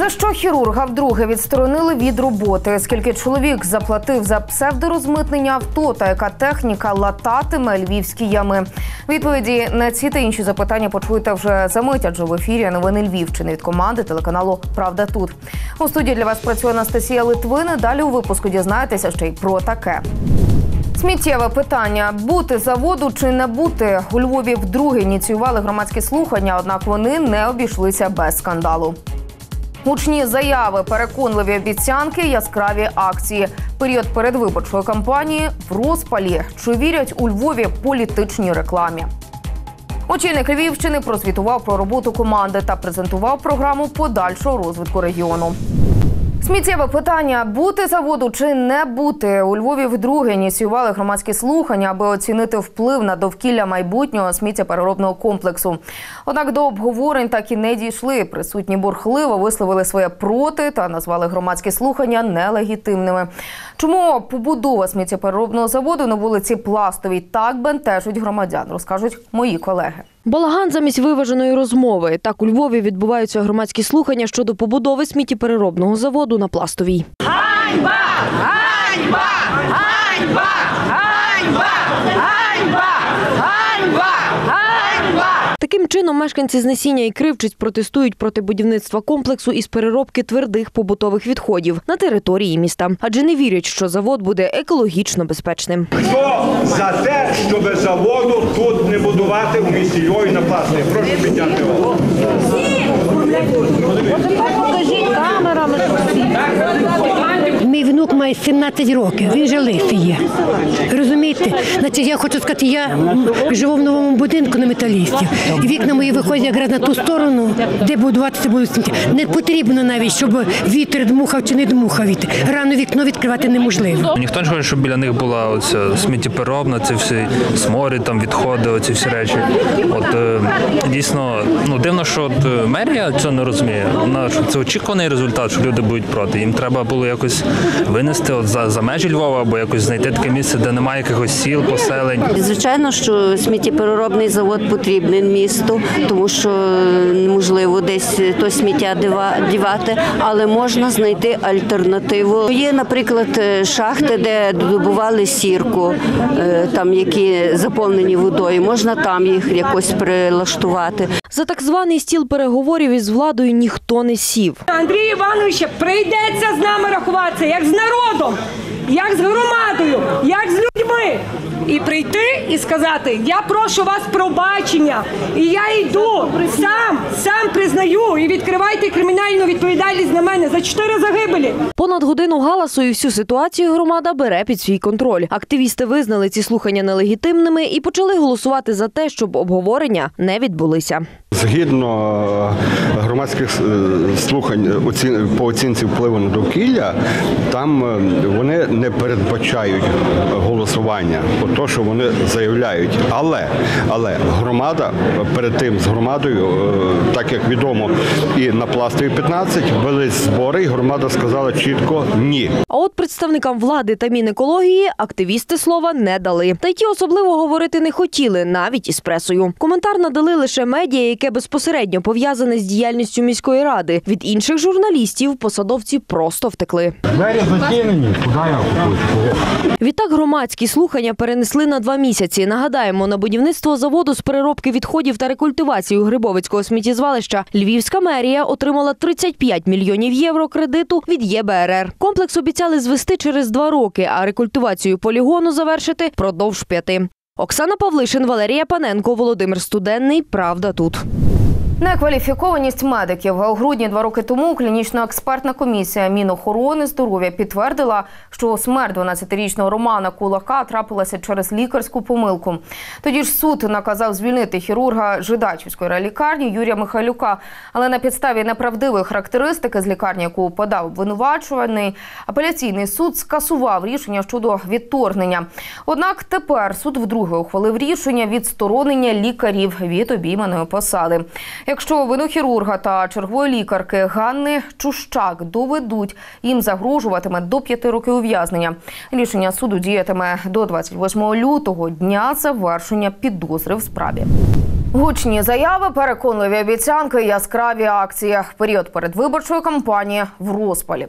За що хірурга вдруге відсторонили від роботи? Скільки чоловік заплатив за псевдорозмитнення авто та яка техніка лататиме львівські ями? Відповіді на ці та інші запитання почуєте вже за мить, адже в ефірі новини Львівщини від команди телеканалу Правда тут у студії для вас працює Анастасія Литвина. Далі у випуску дізнаєтеся ще й про таке. Сміттєве питання: бути заводу чи не бути у Львові вдруге ініціювали громадські слухання, однак вони не обійшлися без скандалу. Гучні заяви, переконливі обіцянки, яскраві акції. Період передвиборчої кампанії в розпалі. Чи вірять у Львові політичній рекламі? Очільник Львівщини прозвітував про роботу команди та презентував програму подальшого розвитку регіону. Сміттєве питання: бути заводу чи не бути у Львові вдруге ініціювали громадські слухання, аби оцінити вплив на довкілля майбутнього сміттєпереробного комплексу. Однак до обговорень так і не дійшли. Присутні бурхливо висловили своє проти та назвали громадські слухання нелегітимними. Чому побудова сміттєпереробного заводу на вулиці Пластовій так бентежить громадян, розкажуть мої колеги. Балаган замість виваженої розмови. Так у Львові відбуваються громадські слухання щодо побудови сміттєпереробного заводу на пластовій. Ганьба! Ганьба! Ганьба! Ганьба! Ганьба! Таким чином мешканці знесіння і кривчиць протестують проти будівництва комплексу із переробки твердих побутових відходів на території міста, адже не вірять, що завод буде екологічно безпечним. Хто за те, щоб заводу тут не будувати у місті Львові на пластик? Прошу підняти руку. Мій внук має 17 років, він же лисий є. Розумієте? Значить, я хочу сказати, я живу в новому будинку на металістів. І вікна мої виходять якраз на ту сторону, де будуватися будуть сміття. Не потрібно навіть, щоб вітер дмухав чи не дмухав вітер. Рано вікно відкривати неможливо. Ніхто не хоче, щоб біля них була оця сміттєпереробна, ці всі сморі, там відходи, оці всі речі. От е, дійсно, ну дивно, що от е, мерія цього не розуміє. Вона це очікуваний результат, що люди будуть проти. Їм треба було якось винести от за, за межі Львова або якось знайти таке місце, де немає якихось сіл, поселень. Звичайно, що сміттєпереробний завод потрібен місту, тому що неможливо десь то сміття дівати, але можна знайти альтернативу. Є, наприклад, е, шахти, де добували сірку, е, там які заповнені водою. Можна там їх якось прилаштувати. За так званий стіл переговорів із владою ніхто не сів. Андрію Івановичу, прийдеться з нами рахуватися, як з народом, як з громадою, як з людьми. І прийти і сказати: я прошу вас пробачення, і я йду сам, сам признаю і відкривайте кримінальну відповідальність на мене за чотири загибелі. Понад годину галасу і всю ситуацію громада бере під свій контроль. Активісти визнали ці слухання нелегітимними і почали голосувати за те, щоб обговорення не відбулися. Згідно е, громадських е, слухань по оцінці впливу на довкілля, там е, вони не передбачають голосування, по то, що вони заявляють. Але, але громада перед тим з громадою, е, так як відомо, і на пластові 15 вели збори, і громада сказала чітко ні. А от представникам влади та Мінекології активісти слова не дали. Та й ті особливо говорити не хотіли, навіть із пресою. Коментар надали лише медіа, яке безпосередньо пов'язане з діяльністю міської ради. Від інших журналістів посадовці просто втекли. Двері зачинені. Куди я Відтак громадські слухання перенесли на два місяці. Нагадаємо, на будівництво заводу з переробки відходів та рекультивацію Грибовицького сміттєзвалища Львівська мерія отримала 35 мільйонів євро кредиту від ЄБРР. Комплекс обіцяли звести через два роки, а рекультивацію полігону завершити продовж п'яти. Оксана Павлишин, Валерія Паненко, Володимир Студенний. Правда тут. Некваліфікованість медиків у грудні два роки тому клінічно-експертна комісія Мінохорони здоров'я підтвердила, що смерть 12-річного Романа Кулака трапилася через лікарську помилку. Тоді ж суд наказав звільнити хірурга Жидачівської райлікарні Юрія Михайлюка, але на підставі неправдивої характеристики з лікарні, яку подав обвинувачуваний, апеляційний суд скасував рішення щодо відторгнення. Однак тепер суд вдруге ухвалив рішення відсторонення лікарів від обійманої посади. Якщо вину хірурга та чергової лікарки Ганни Чущак доведуть, їм загрожуватиме до п'яти років ув'язнення. Рішення суду діятиме до 28 лютого, дня завершення підозри в справі. Гучні заяви, переконливі обіцянки, яскраві акції. Період передвиборчої кампанії в розпалі.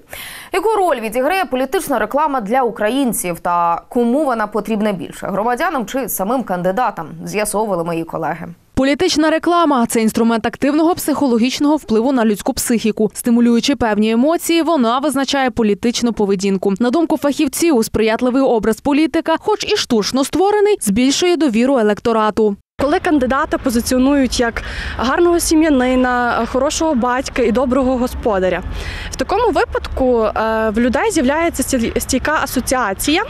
Яку роль відіграє політична реклама для українців та кому вона потрібна більше громадянам чи самим кандидатам? З'ясовували мої колеги. Політична реклама це інструмент активного психологічного впливу на людську психіку. Стимулюючи певні емоції, вона визначає політичну поведінку. На думку фахівців, сприятливий образ політика, хоч і штучно створений, збільшує довіру електорату. Коли кандидата позиціонують як гарного сім'янина, хорошого батька і доброго господаря, в такому випадку е, в людей з'являється стійка асоціація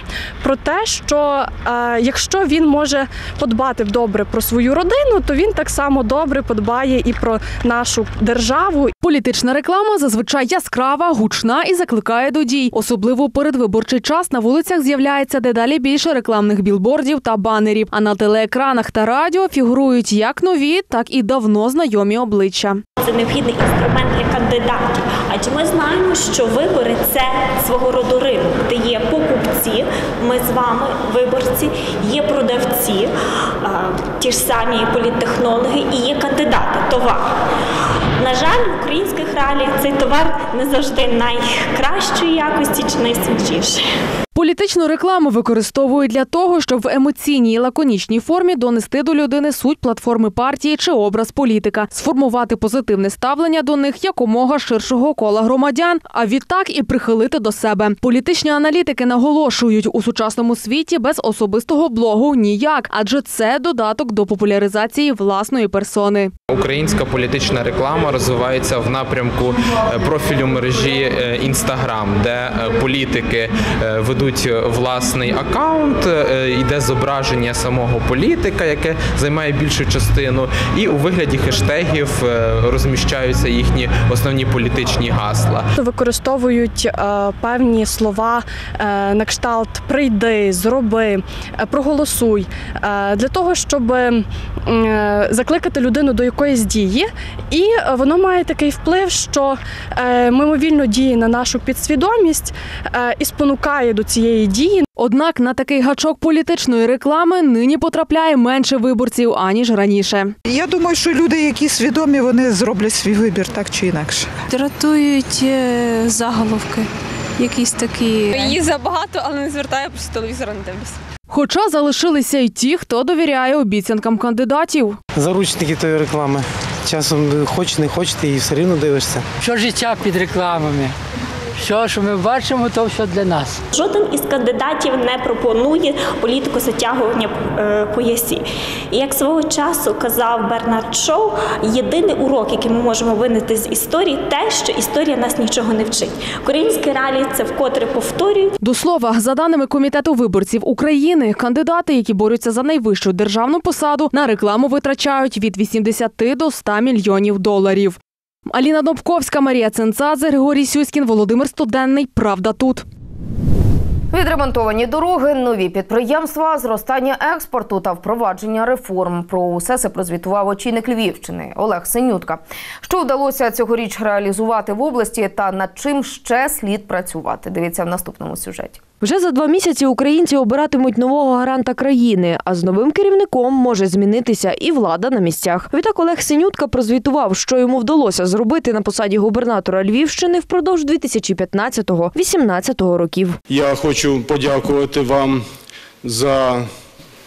про те, що е, якщо він може подбати добре про свою родину, то він так само добре подбає і про нашу державу. Політична реклама зазвичай яскрава, гучна і закликає до дій. Особливо передвиборчий час на вулицях з'являється дедалі більше рекламних білбордів та банерів. А на телеекранах та радіо фігурують як нові, так і давно знайомі обличчя. Це необхідний інструмент для кандидатів. Адже ми знаємо, що вибори це свого роду ринок, де є покупці, ми з вами, виборці, є продавці, ті ж самі політтехнологи і є кандидати, товар. На жаль, в українських реаліях цей товар не завжди найкращої якості чи найсвіжіший. Політичну рекламу використовують для того, щоб в емоційній і лаконічній формі донести до людини суть платформи партії чи образ політика, сформувати позитивне ставлення до них якомога ширшого кола громадян, а відтак і прихилити до себе. Політичні аналітики наголошують у сучасному світі без особистого блогу ніяк, адже це додаток до популяризації власної персони. Українська політична реклама розвивається в напрямку е, профілю мережі Інстаграм, де е, політики е, ведуть власний аккаунт, е, йде зображення самого політика, яке займає більшу частину, і у вигляді хештегів е, розміщаються їхні основні політичні гасла. Використовують е, певні слова е, на кшталт прийди, зроби, е, проголосуй е, для того, щоб е, закликати людину до якоїсь дії, і е, воно має такий вплив, що е, мимовільно діє на нашу підсвідомість е, і спонукає до цієї дії. Однак на такий гачок політичної реклами нині потрапляє менше виборців аніж раніше. Я думаю, що люди, які свідомі, вони зроблять свій вибір так чи інакше. Дратують е, заголовки, якісь такі. Її забагато, але не звертаю, просто телевізора не дивлюся. Хоча залишилися й ті, хто довіряє обіцянкам кандидатів. Заручники тої реклами. Часом хоч не хоч, ти її все рівно дивишся. Що життя під рекламами? Що, що ми бачимо, то все для нас. Жоден із кандидатів не пропонує політику затягування е, поясів. І як свого часу казав Бернард Шоу, єдиний урок, який ми можемо винести з історії, те, що історія нас нічого не вчить. Українські реалії це вкотре повторюють. До слова, за даними комітету виборців України, кандидати, які борються за найвищу державну посаду, на рекламу витрачають від 80 до 100 мільйонів доларів. Аліна Добковська, Марія Ценцадзе, Григорій Сюськін, Володимир Студенний. Правда тут. Відремонтовані дороги, нові підприємства, зростання експорту та впровадження реформ. Про усе це прозвітував очільник Львівщини Олег Синютка. Що вдалося цьогоріч реалізувати в області та над чим ще слід працювати? Дивіться в наступному сюжеті. Вже за два місяці українці обиратимуть нового гаранта країни, а з новим керівником може змінитися і влада на місцях. Відтак Олег Синютка прозвітував, що йому вдалося зробити на посаді губернатора Львівщини впродовж 2015-2018 років. Я хочу подякувати вам за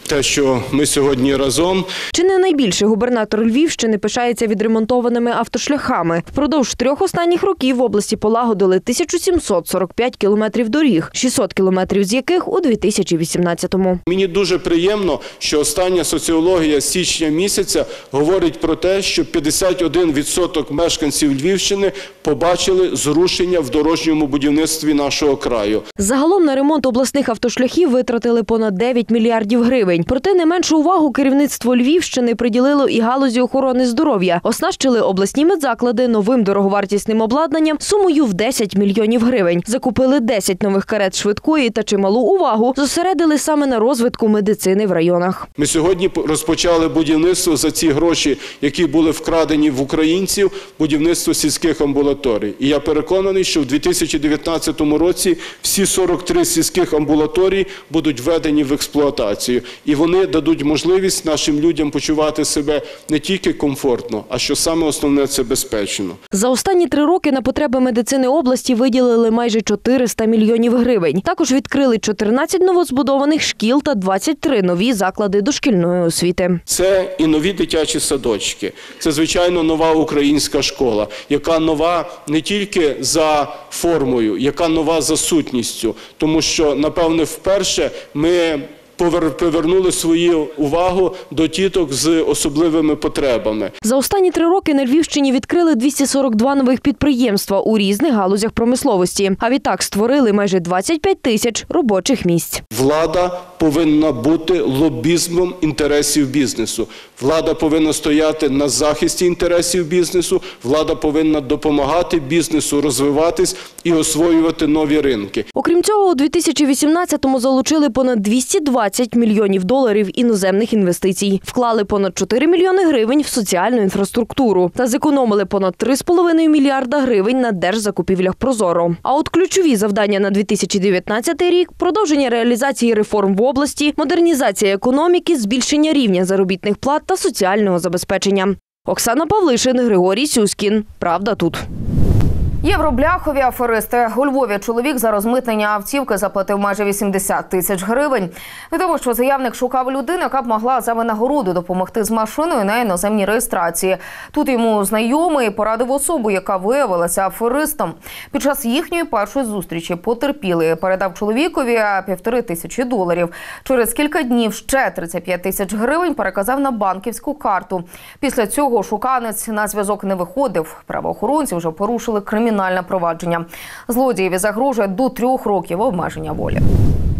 те, що ми сьогодні разом. Чи не найбільше губернатор Львівщини пишається відремонтованими автошляхами? Впродовж трьох останніх років в області полагодили 1745 кілометрів доріг, 600 кілометрів з яких у 2018-му. Мені дуже приємно, що остання соціологія з січня місяця говорить про те, що 51% мешканців Львівщини побачили зрушення в дорожньому будівництві нашого краю. Загалом на ремонт обласних автошляхів витратили понад 9 мільярдів гривень. Проте не меншу увагу керівництво Львівщини приділило і галузі охорони здоров'я. Оснащили обласні медзаклади новим дороговартісним обладнанням сумою в 10 мільйонів гривень. Закупили 10 нових карет швидкої та чималу увагу зосередили саме на розвитку медицини в районах. Ми сьогодні розпочали будівництво за ці гроші, які були вкрадені в українців, будівництво сільських амбулаторій. І я переконаний, що в 2019 році всі 43 сільських амбулаторії будуть введені в експлуатацію. І вони дадуть можливість нашим людям почувати себе не тільки комфортно, а що саме основне це безпечно. За останні три роки на потреби медицини області виділили майже 400 мільйонів гривень. Також відкрили 14 новозбудованих шкіл та 23 нові заклади дошкільної освіти. Це і нові дитячі садочки. Це звичайно нова українська школа, яка нова не тільки за формою, яка нова за сутністю, тому що напевне вперше ми. Повернули свою увагу до тіток з особливими потребами. За останні три роки на Львівщині відкрили 242 нових підприємства у різних галузях промисловості. А відтак створили майже 25 тисяч робочих місць. Влада повинна бути лобізмом інтересів бізнесу. Влада повинна стояти на захисті інтересів бізнесу. Влада повинна допомагати бізнесу розвиватись і освоювати нові ринки. Окрім цього, у 2018-му залучили понад 220 мільйонів доларів іноземних інвестицій, вклали понад 4 мільйони гривень в соціальну інфраструктуру та зекономили понад 3,5 мільярда гривень на держзакупівлях Прозоро. А от ключові завдання на 2019 рік продовження реалізації реформ в області, модернізація економіки, збільшення рівня заробітних плат та соціального забезпечення. Оксана Павлишин, Григорій Сюскін. Правда тут. Євробляхові аферисти у Львові чоловік за розмитнення автівки заплатив майже 80 тисяч гривень. Відомо, що заявник шукав людину, яка б могла за винагороду допомогти з машиною на іноземній реєстрації. Тут йому знайомий порадив особу, яка виявилася аферистом. Під час їхньої першої зустрічі потерпілий передав чоловікові півтори тисячі доларів. Через кілька днів ще 35 тисяч гривень переказав на банківську карту. Після цього шуканець на зв'язок не виходив. Правоохоронці вже порушили кримінальне провадження. Злодієві загрожує до трьох років обмеження волі.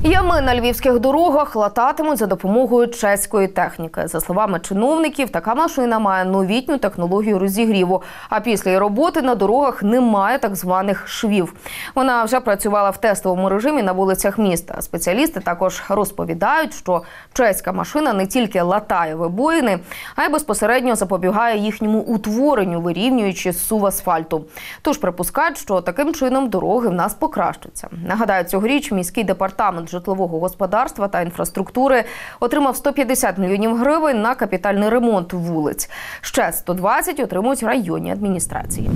Ями на львівських дорогах лататимуть за допомогою чеської техніки. За словами чиновників, така машина має новітню технологію розігріву. А після її роботи на дорогах немає так званих швів. Вона вже працювала в тестовому режимі на вулицях міста. Спеціалісти також розповідають, що чеська машина не тільки латає вибоїни, а й безпосередньо запобігає їхньому утворенню, вирівнюючи сув асфальту. Тож припускають, що таким чином дороги в нас покращаться. Нагадаю, цьогоріч міський департамент житлового господарства та інфраструктури отримав 150 мільйонів гривень на капітальний ремонт вулиць. Ще 120 отримують районні адміністрації.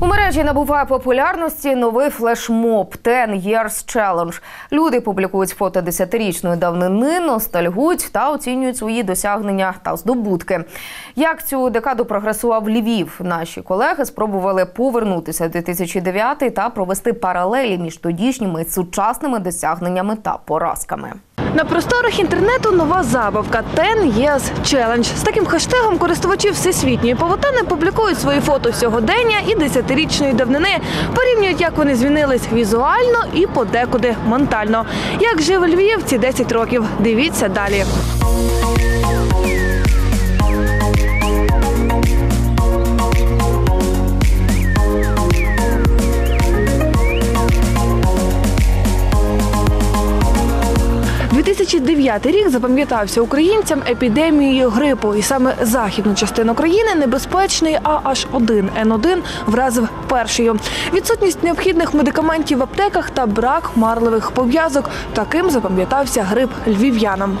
У мережі набуває популярності новий флешмоб «10 Years Challenge». Люди публікують фото десятирічної давнини, ностальгують та оцінюють свої досягнення та здобутки. Як цю декаду прогресував Львів, наші колеги спробували повернутися в 2009 та провести паралелі між тодішніми і сучасними досягненнями та поразками. На просторах інтернету нова забавка Ten Years Challenge. З таким хештегом користувачі всесвітньої павутини публікують свої фото сьогодення і десятирічної давнини. Порівнюють, як вони змінились візуально і подекуди ментально. Як жив Львів ці 10 років? Дивіться далі. – 2009 рік запам'ятався українцям епідемією грипу, і саме західну частину країни небезпечний АН1Н1 вразив першою. Відсутність необхідних медикаментів в аптеках та брак марливих пов'язок. Таким запам'ятався грип львів'янам.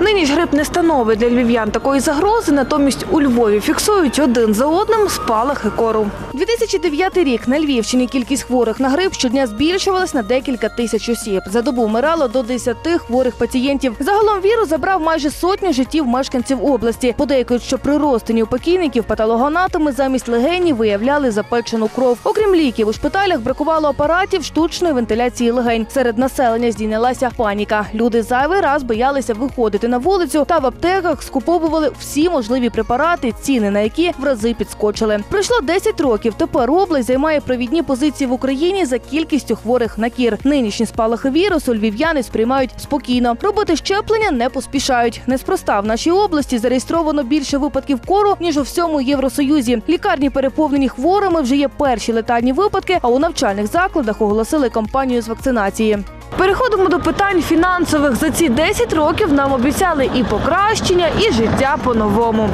Нині ж грип не становить для львів'ян такої загрози, натомість у Львові фіксують один за одним спалахи кору. 2009 рік на Львівщині кількість хворих на грип щодня збільшувалась на декілька тисяч осіб. За добу вмирало до 10 хворих пацієнтів. Загалом вірус забрав майже сотню життів мешканців області. Подейкують, що при розтині у покійників патологоанатоми замість легенів виявляли запечену кров. Окрім ліків, у шпиталях бракувало апаратів штучної вентиляції легень. Серед населення здійнялася паніка. Люди зайвий раз боялися виходити на вулицю та в аптеках скуповували всі можливі препарати, ціни на які в рази підскочили. Пройшло 10 років. Тепер область займає провідні позиції в Україні за кількістю хворих на кір. Нинішні спалахи вірусу львів'яни сприймають спокійно. Робити щеплення не поспішають. Неспроста в нашій області зареєстровано більше випадків кору ніж у всьому Євросоюзі. Лікарні переповнені хворими вже є перші летальні випадки. А у навчальних закладах оголосили кампанію з вакцинації. Переходимо до питань фінансових. За ці 10 років нам обіцяли і покращення, і життя по-новому.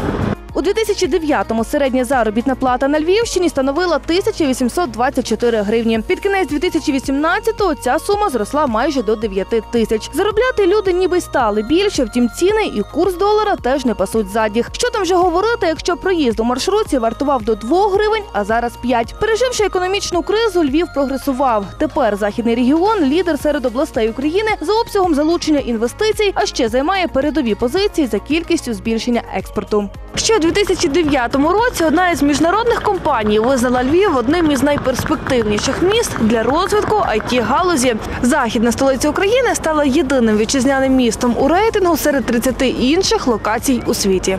У 2009-му середня заробітна плата на Львівщині становила 1824 гривні. Під кінець 2018-го ця сума зросла майже до 9 тисяч. Заробляти люди ніби стали більше, втім ціни і курс долара теж не пасуть задніх. Що там вже говорити, якщо проїзд у маршрутці вартував до 2 гривень, а зараз 5. Переживши економічну кризу, Львів прогресував. Тепер західний регіон лідер серед областей України за обсягом залучення інвестицій, а ще займає передові позиції за кількістю збільшення експорту. Ще 2009 році одна із міжнародних компаній визнала Львів одним із найперспективніших міст для розвитку it галузі. Західна столиця України стала єдиним вітчизняним містом у рейтингу серед 30 інших локацій у світі.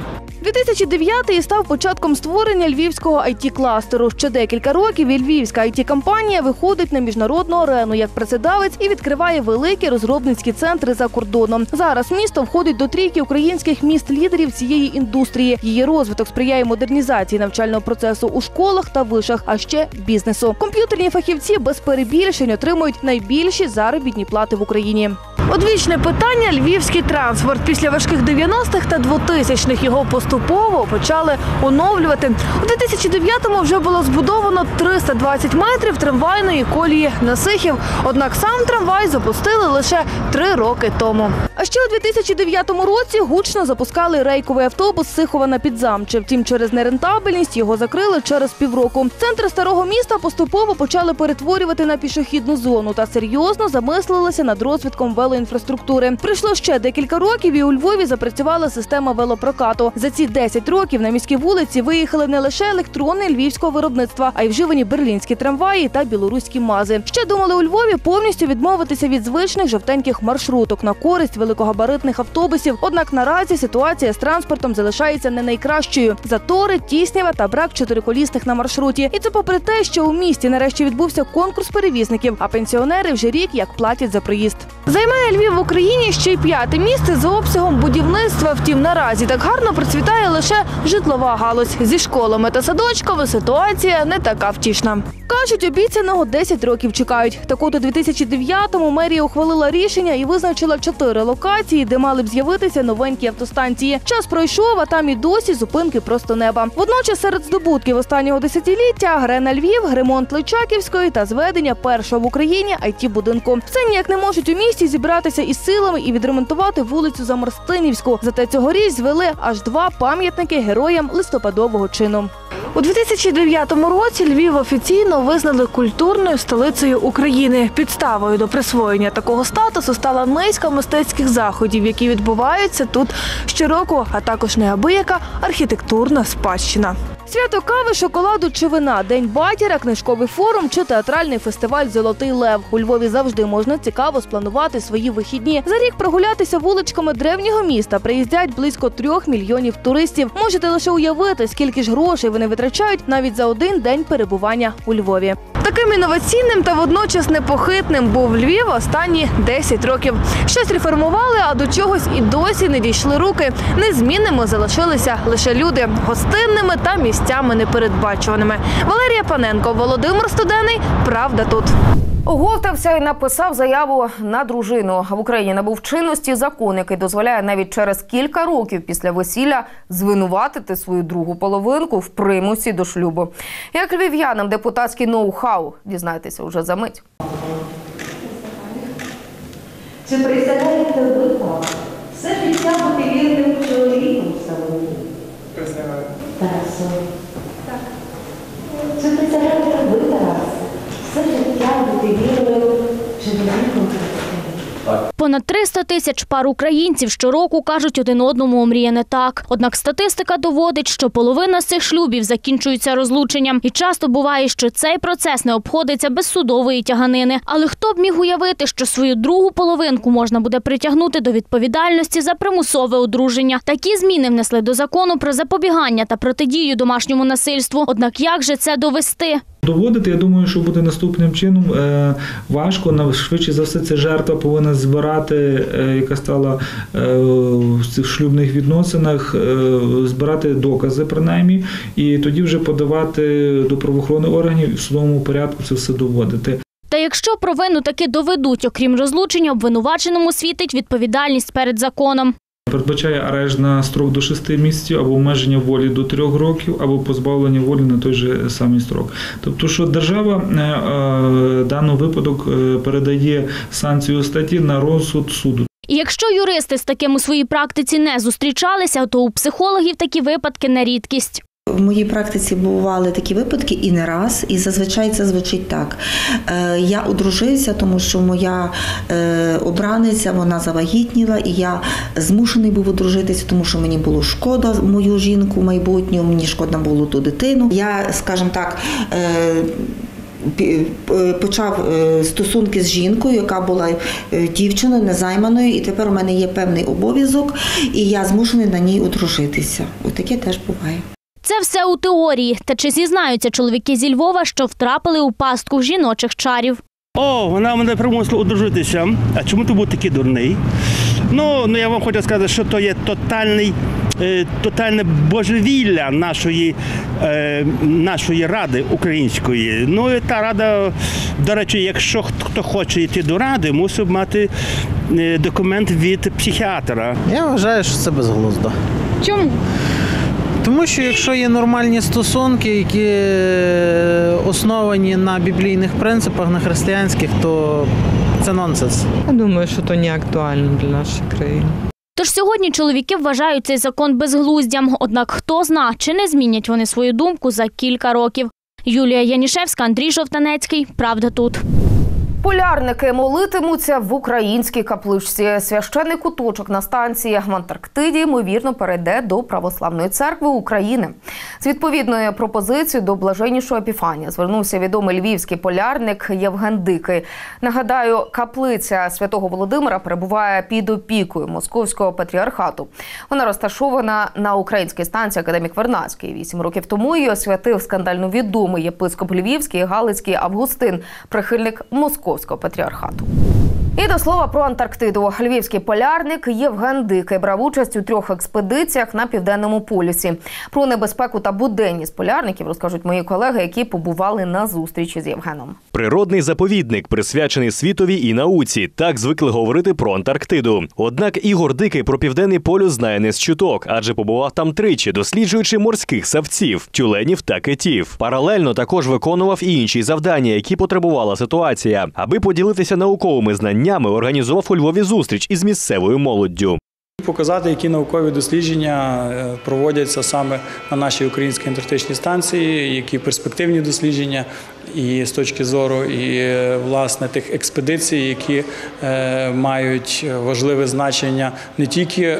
2009 став початком створення львівського it кластеру Ще декілька років і львівська it компанія виходить на міжнародну арену як працедавець і відкриває великі розробницькі центри за кордоном. Зараз місто входить до трійки українських міст-лідерів цієї індустрії. Її розвиток сприяє модернізації навчального процесу у школах та вишах, а ще бізнесу. Комп'ютерні фахівці без перебільшень отримують найбільші заробітні плати в Україні. Одвічне питання львівський транспорт. Після важких 90-х та 2000-х його поступово почали оновлювати. У 2009-му вже було збудовано 320 метрів трамвайної колії на Сихів. Однак сам трамвай запустили лише три роки тому. А ще у 2009 році гучно запускали рейковий автобус Сихова на Підзамче. Втім, через нерентабельність його закрили через півроку. Центр старого міста поступово почали перетворювати на пішохідну зону та серйозно замислилися над розвитком велоінфраструктури. Прийшло ще декілька років, і у Львові запрацювала система велопрокату. За ці 10 років на міські вулиці виїхали не лише електрони львівського виробництва, а й вживані берлінські трамваї та білоруські мази. Ще думали у Львові повністю відмовитися від звичних жовтеньких маршруток на користь великогабаритних автобусів. Однак наразі ситуація з транспортом залишається не найкращою. Затори, тіснява та брак чотириколісних на маршруті. І це попри те, що у місті нарешті відбувся конкурс перевізників, а пенсіонери вже рік як платять за проїзд. Займає Львів в Україні ще й п'яте місце за обсягом будівництва. Втім, наразі так гарно процвітає лише житлова галузь зі школами та садочками. Ситуація не така втішна. Кажуть, обіцяного 10 років чекають. Так от у 2009-му мерія ухвалила рішення і визначила чотири локації, де мали б з'явитися новенькі автостанції. Час пройшов, а там і досі зупинки просто неба. Водночас серед здобутків останнього десятиліття Грена Львів, ремонт Личаківської та зведення першого в Україні it будинку. Все ніяк не можуть у місті зібратися із силами і відремонтувати вулицю Заморстинівську. Зате цьогоріч звели аж два пам'ятники героям листопадового чину. У 2009 році Львів офіційно визнали культурною столицею України. Підставою до присвоєння такого статусу стала низка мистецьких заходів, які відбуваються тут щороку, а також неабияка архітектурна спадщина. Свято кави, шоколаду чи вина, день батіра, книжковий форум чи театральний фестиваль Золотий Лев. У Львові завжди можна цікаво спланувати свої вихідні. За рік прогулятися вуличками древнього міста приїздять близько трьох мільйонів туристів. Можете лише уявити, скільки ж грошей вони витрачають навіть за один день перебування у Львові. Таким інноваційним та водночас непохитним був Львів останні 10 років. Щось реформували, а до чогось і досі не дійшли руки. Незмінними залишилися лише люди гостинними та місцями непередбачуваними. Валерія Паненко, Володимир Студений. Правда тут. Оговтався і написав заяву на дружину. В Україні набув чинності закон, який дозволяє навіть через кілька років після весілля звинуватити свою другу половинку в примусі до шлюбу. Як львів'янам депутатський ноу-хау дізнайтеся уже за мить. Чи представляєте ви так? Все життя бути вірним чоловіком самому? Так. Чи представляєте ви, Тарас? Все життя бути вірним чоловіком Понад 300 тисяч пар українців щороку кажуть один одному омріє не так. Однак статистика доводить, що половина з цих шлюбів закінчується розлученням, і часто буває, що цей процес не обходиться без судової тяганини. Але хто б міг уявити, що свою другу половинку можна буде притягнути до відповідальності за примусове одруження? Такі зміни внесли до закону про запобігання та протидію домашньому насильству. Однак як же це довести? Доводити, я думаю, що буде наступним чином е, важко. На- Швидше за все, це жертва повинна збирати, е, яка стала е, в цих шлюбних відносинах, збирати докази принаймні, і тоді вже подавати до правоохоронних органів в судовому порядку це все доводити. Та якщо провину таки доведуть, окрім розлучення, обвинуваченому світить відповідальність перед законом. Передбачає арешт на строк до 6 місяців або обмеження волі до 3 років, або позбавлення волі на той же самий строк. Тобто, що держава е, е, даний випадок е, передає санкцію статті на розсуд суду. Якщо юристи з таким у своїй практиці не зустрічалися, то у психологів такі випадки не рідкість. В моїй практиці бували такі випадки і не раз, і зазвичай це звучить так. Е, Я одружився, тому що моя е, обраниця вона завагітніла, і я змушений був одружитися, тому що мені було шкода мою жінку майбутню, мені шкода було ту дитину. Я, скажімо так, е, почав стосунки з жінкою, яка була дівчиною незайманою, і тепер у мене є певний обов'язок, і я змушений на ній одружитися. Ось таке теж буває. Це все у теорії. Та чи зізнаються чоловіки зі Львова, що втрапили у пастку жіночих чарів? О, вона мене примусила одружитися. А чому ти був такий дурний? Ну, ну я вам хочу сказати, що то є тотальний, е, тотальне божевілля нашої, е, нашої ради української. Ну і та рада, до речі, якщо хто- хоче йти до ради, мусить мати е, документ від психіатра. Я вважаю, що це безглуздо. Чому? Тому що якщо є нормальні стосунки, які е, основані на біблійних принципах, на християнських, то це нонсенс. Я думаю, що то не актуально для нашої країни. Тож сьогодні чоловіки вважають цей закон безглуздям. Однак хто зна, чи не змінять вони свою думку за кілька років. Юлія Янішевська, Андрій Жовтанецький. Правда тут. Полярники молитимуться в українській капличці. Священний куточок на станції в Антарктиді ймовірно перейде до Православної церкви України. З відповідною пропозицією до блаженнішого епіфанія звернувся відомий львівський полярник Євген Дикий. Нагадаю, каплиця святого Володимира перебуває під опікою московського патріархату. Вона розташована на українській станції Академік Вернадський. Вісім років тому її освятив скандально відомий єпископ Львівський Галицький Августин, прихильник московського патріархату. І до слова про Антарктиду. Львівський полярник Євген Дикий брав участь у трьох експедиціях на південному полюсі. Про небезпеку та буденність полярників розкажуть мої колеги, які побували на зустрічі з Євгеном. Природний заповідник, присвячений світові і науці. Так звикли говорити про Антарктиду. Однак Ігор Дикий про південний полюс знає не з чуток, адже побував там тричі, досліджуючи морських савців, тюленів та китів. Паралельно також виконував і інші завдання, які потребувала ситуація. Аби поділитися науковими знаннями, організував у Львові зустріч із місцевою молоддю. Показати, які наукові дослідження е, проводяться саме на нашій українській антарктичній станції, які перспективні дослідження, і з точки зору і е, власне тих експедицій, які е, мають важливе значення не тільки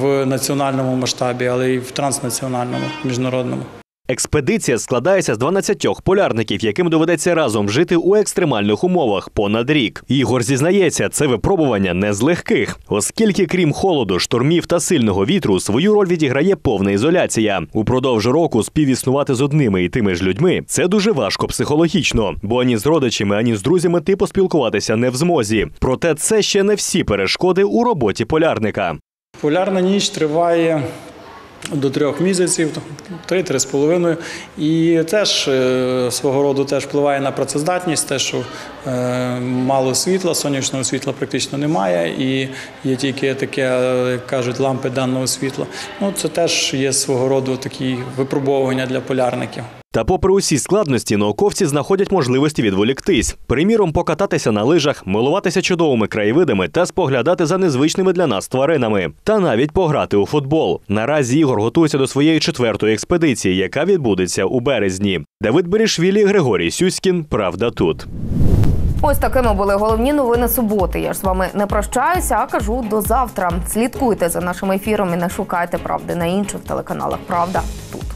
в національному масштабі, але й в транснаціональному міжнародному. Експедиція складається з 12 полярників, яким доведеться разом жити у екстремальних умовах понад рік. Ігор зізнається, це випробування не з легких, оскільки, крім холоду, штормів та сильного вітру, свою роль відіграє повна ізоляція. Упродовж року співіснувати з одними і тими ж людьми це дуже важко психологічно, бо ані з родичами, ані з друзями ти поспілкуватися не в змозі. Проте це ще не всі перешкоди у роботі полярника. Полярна ніч триває до трьох місяців, три-три з половиною. І теж е, свого роду теж впливає на працездатність, те, що е, мало світла, сонячного світла практично немає, і є тільки таке, як кажуть, лампи денного світла. Ну, це теж є свого роду такі випробовування для полярників. Та, попри усі складності, науковці знаходять можливості відволіктись, приміром, покататися на лижах, милуватися чудовими краєвидами та споглядати за незвичними для нас тваринами, та навіть пограти у футбол. Наразі Ігор готується до своєї четвертої експедиції, яка відбудеться у березні. Давид Берішвілі, Григорій Сюськін. Правда тут. Ось такими були головні новини суботи. Я ж з вами не прощаюся, а кажу до завтра. Слідкуйте за нашим ефіром і не шукайте правди на інших телеканалах. Правда тут.